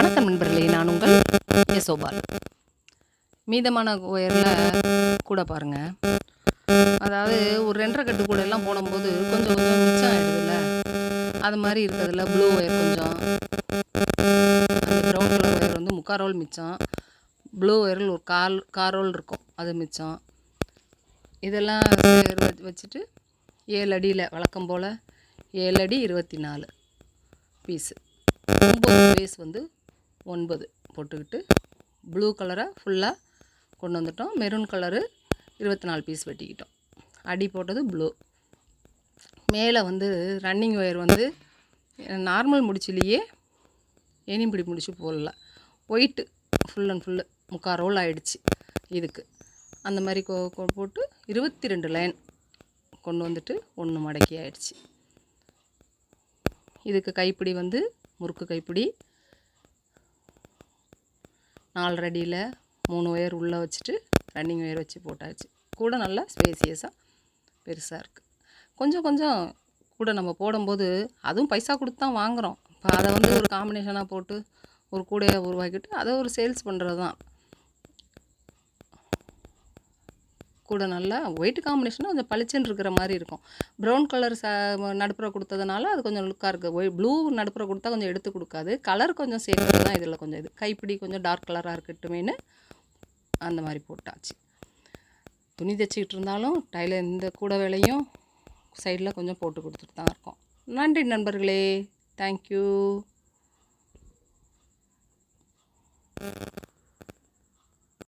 வணக்கம் நண்பர்களே நான் உங்கள் யசோபால். மீதமான ஒயரில் கூட பாருங்கள் அதாவது ஒரு ரெண்டரை கட்டு கூட எல்லாம் போடும்போது கொஞ்சம் கொஞ்சம் மிச்சம் ஆயிடுதுல்ல. அது மாதிரி இருக்கிறதுல ப்ளூ ஒயர் கொஞ்சம். அந்த ப்ரௌன் கலர் ஒயர் வந்து முக்கால் ரோல் மிச்சம் ப்ளூ ஒயரில் ஒரு கால் கால் ரோல் இருக்கும். அது மிச்சம். இதெல்லாம் வச்சுட்டு ஏழு அடியில் வழக்கம் போல் ஏழு அடி இருபத்தி நாலு பீஸு ஒம்பது பேஸ் வந்து ஒன்பது போட்டுக்கிட்டு ப்ளூ கலரை ஃபுல்லாக கொண்டு வந்துட்டோம். மெரூன் கலரு இருபத்தி நாலு பீஸ் வெட்டிக்கிட்டோம். அடி போட்டது ப்ளூ. மேலே வந்து ரன்னிங் ஒயர் வந்து நார்மல் முடிச்சிலேயே எனிம்பிடி முடிச்சு போடல. ஒயிட்டு ஃபுல் அண்ட் ஃபுல்லு முக்கால் ரோல் ஆகிடுச்சு இதுக்கு. அந்த மாதிரி கோ போட்டு இருபத்தி ரெண்டு லைன் கொண்டு வந்துட்டு ஒன்று மடக்கி ஆயிடுச்சு. இதுக்கு கைப்பிடி வந்து முறுக்கு கைப்பிடி நாலு ரெடியில் மூணு ஒயர் உள்ளே வச்சுட்டு ரன்னிங் ஒயர் வச்சு போட்டாச்சு. கூட நல்லா ஸ்பேசியஸாக பெருசாக இருக்குது கொஞ்சம் கொஞ்சம் கூட நம்ம போடும்போது அதுவும் பைசா கொடுத்து தான் வாங்குகிறோம் இப்போ அதை வந்து ஒரு காம்பினேஷனாக போட்டு ஒரு கூடையை உருவாக்கிட்டு அதை ஒரு சேல்ஸ் பண்ணுறது தான் கூட நல்லா ஒயிட் காம்பினேஷனும் கொஞ்சம் பளிச்சுன்னு இருக்கிற மாதிரி இருக்கும். ப்ரௌன் கலர் ச நடுப்புற கொடுத்ததுனால அது கொஞ்சம் லுக்காக இருக்குது ஒய் ப்ளூ நடுப்புற கொடுத்தா கொஞ்சம் எடுத்து கொடுக்காது. கலர் கொஞ்சம் சேர்த்து தான் இதில் கொஞ்சம் இது கைப்பிடி கொஞ்சம் டார்க் கலராக இருக்கட்டுமேனு அந்த மாதிரி போட்டாச்சு. துணி தைச்சிக்கிட்டு இருந்தாலும் டைலர் இந்த கூட வேலையும் சைடில் கொஞ்சம் போட்டு கொடுத்துட்டு தான் இருக்கோம். நன்றி நண்பர்களே. தேங்க்யூ